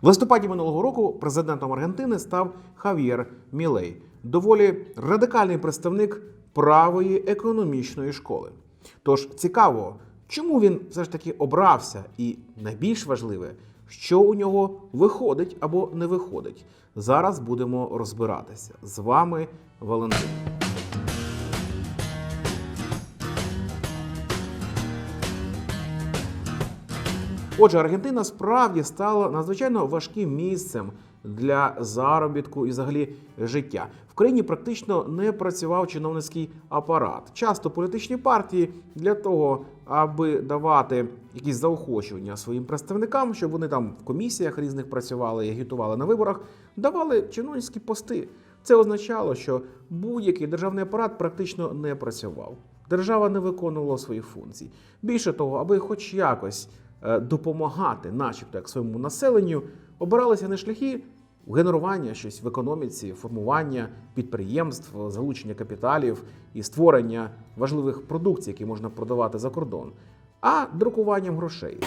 В листопаді минулого року президентом Аргентини став Хав'єр Мілей, доволі радикальний представник правої економічної школи. Тож цікаво, чому він все ж таки обрався, і найбільш важливе, що у нього виходить або не виходить. Зараз будемо розбиратися. З вами Валентин. Отже, Аргентина справді стала надзвичайно важким місцем для заробітку і взагалі життя. В країні практично не працював чиновницький апарат. Часто політичні партії для того, аби давати якісь заохочування своїм представникам, щоб вони там в комісіях різних працювали і агітували на виборах, давали чиновницькі пости. Це означало, що будь-який державний апарат практично не працював. Держава не виконувала своїх функцій. Більше того, аби хоч якось допомагати, начебто, як своєму населенню, обиралися не шляхи генерування щось в економіці, формування підприємств, залучення капіталів і створення важливих продукцій, які можна продавати за кордон, а друкуванням грошей.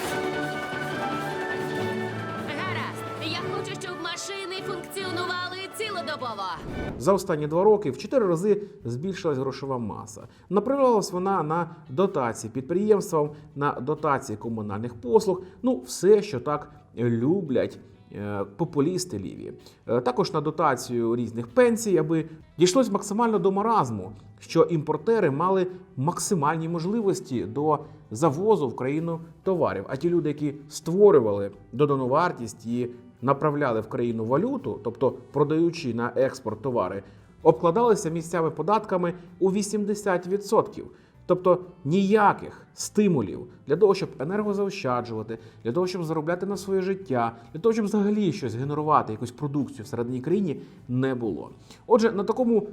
Функціонували. За останні два роки в чотири рази збільшилась грошова маса. Направлялась вона на дотації підприємствам, на дотації комунальних послуг. Ну, все, що так люблять. е, Популісти ліві, Е, також на дотацію різних пенсій, аби дійшлось максимально до маразму, що імпортери мали максимальні можливості до завозу в країну товарів. А ті люди, які створювали додану вартість і направляли в країну валюту, тобто продаючи на експорт товари, обкладалися місцями податками у 80%. Тобто ніяких стимулів для того, щоб енергозаощаджувати, для того, щоб заробляти на своє життя, для того, щоб взагалі щось генерувати, якусь продукцію всередині країні, не було. Отже, на такому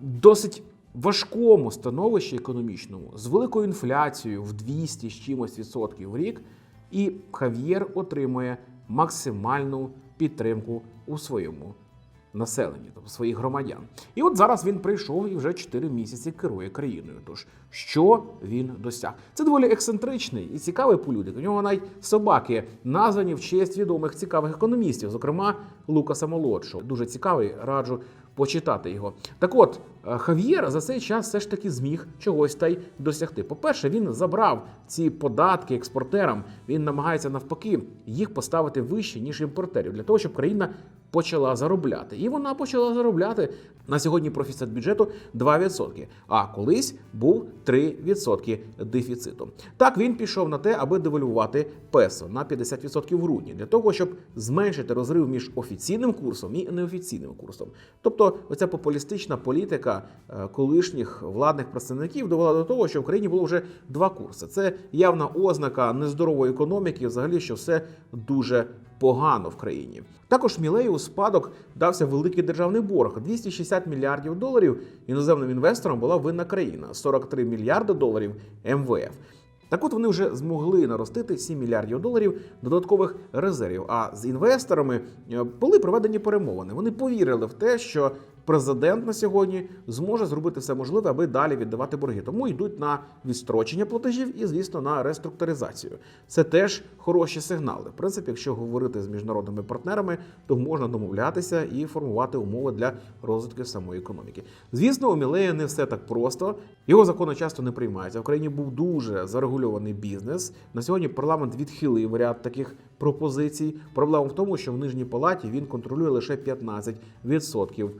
досить важкому становищі економічному, з великою інфляцією в 200 з чимось відсотків в рік, і Хав'єр отримує максимальну підтримку у своєму населенні, тобто своїх громадян. І от зараз він прийшов і вже 4 місяці керує країною. Тож що він досяг? Це доволі ексцентричний і цікавий політик. У нього навіть собаки названі в честь відомих цікавих економістів, зокрема Лукаса Молодшого. Дуже цікавий, раджу почитати його. Так от, е, Хав'єр за цей час все ж таки зміг чогось та й досягти. По-перше, він забрав ці податки експортерам. Він намагається навпаки їх поставити вище, ніж імпортерів, для того, щоб країна почала заробляти. І вона почала заробляти на сьогодні профіцит бюджету 2%, а колись був 3% дефіциту. Так він пішов на те, аби девальвувати песо на 50% в грудні, для того, щоб зменшити розрив між офіційним курсом і неофіційним курсом. Тобто, оця популістична політика е, колишніх владних представників довела до того, що в країні було вже два курси. Це явна ознака нездорової економіки, взагалі, що все дуже погано в країні. Також Мілею у спадок дався великий державний борг 260 мільярдів доларів. Іноземним інвесторам була винна країна 43 мільярди доларів МВФ. Так от вони вже змогли наростити 7 мільярдів доларів додаткових резервів. А з інвесторами е, були проведені перемовини. Вони повірили в те, що президент на сьогодні зможе зробити все можливе, аби далі віддавати борги. Тому йдуть на відстрочення платежів і, звісно, на реструктуризацію. Це теж хороші сигнали. В принципі, якщо говорити з міжнародними партнерами, то можна домовлятися і формувати умови для розвитку самої економіки. Звісно, у Мілея не все так просто. Його закони часто не приймаються. В країні був дуже зарегульований бізнес. На сьогодні парламент відхилив ряд таких пропозицій. Проблема в тому, що в нижній палаті він контролює лише 15%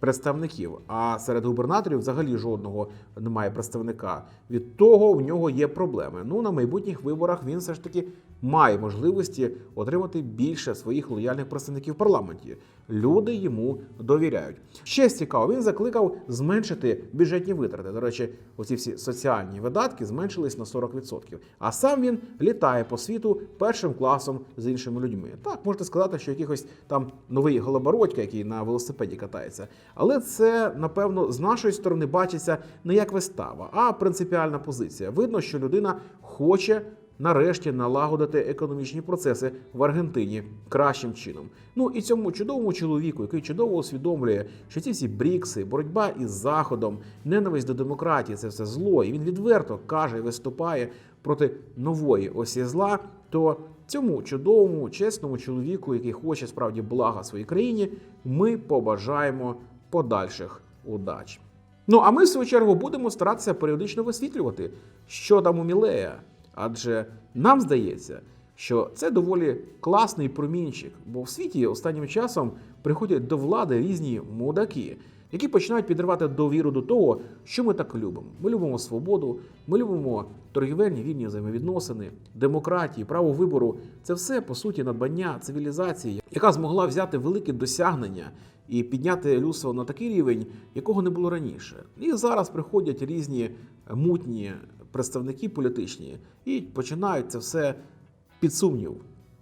представників. А серед губернаторів взагалі жодного немає представника. Від того в нього є проблеми. Ну на майбутніх виборах він все ж таки має можливості отримати більше своїх лояльних представників в парламенті. Люди йому довіряють. Ще цікаво, він закликав зменшити бюджетні витрати. До речі, оці всі соціальні видатки зменшились на 40%. А сам він літає по світу першим класом з іншими людьми. Так можете сказати, що якихось там новий голобородька, який на велосипеді катається. Але це, напевно, з нашої сторони бачиться не як вистава, а принципіальна позиція. Видно, що людина хоче нарешті налагодити економічні процеси в Аргентині кращим чином. Ну і цьому чудовому чоловіку, який чудово усвідомлює, що ці всі брікси, боротьба із заходом, ненависть до демократії це все зло. І він відверто каже виступає проти нової осі зла, то цьому чудовому, чесному чоловіку, який хоче справді блага своїй країні, ми побажаємо подальших удач. Ну а ми, в свою чергу, будемо старатися періодично висвітлювати, що там у Мілея. Адже нам здається, що це доволі класний промінчик, бо в світі останнім часом приходять до влади різні мудаки, які починають підривати довіру до того, що ми так любимо. Ми любимо свободу, ми любимо торгівельні вільні взаємовідносини, демократії, право вибору. Це все по суті надбання цивілізації, яка змогла взяти великі досягнення і підняти людство на такий рівень, якого не було раніше. І зараз приходять різні мутні представники політичні і починають це все під сумнів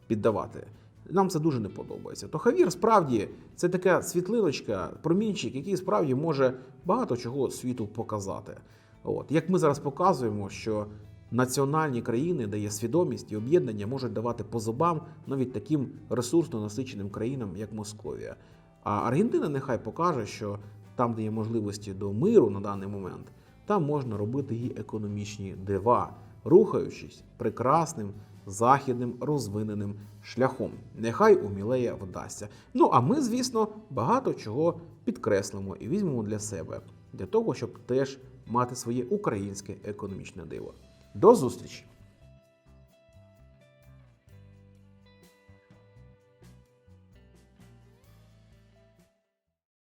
піддавати. Нам це дуже не подобається. То Хавір справді це така світлиночка, промінчик, який справді може багато чого світу показати. От як ми зараз показуємо, що національні країни, де є свідомість і об'єднання, можуть давати по зубам навіть таким ресурсно насиченим країнам, як Московія. А Аргентина нехай покаже, що там, де є можливості до миру на даний момент, там можна робити її економічні дива, рухаючись прекрасним західним розвиненим шляхом. Нехай у вдасться. Ну а ми, звісно, багато чого підкреслимо і візьмемо для себе, для того, щоб теж мати своє українське економічне диво. До зустрічі!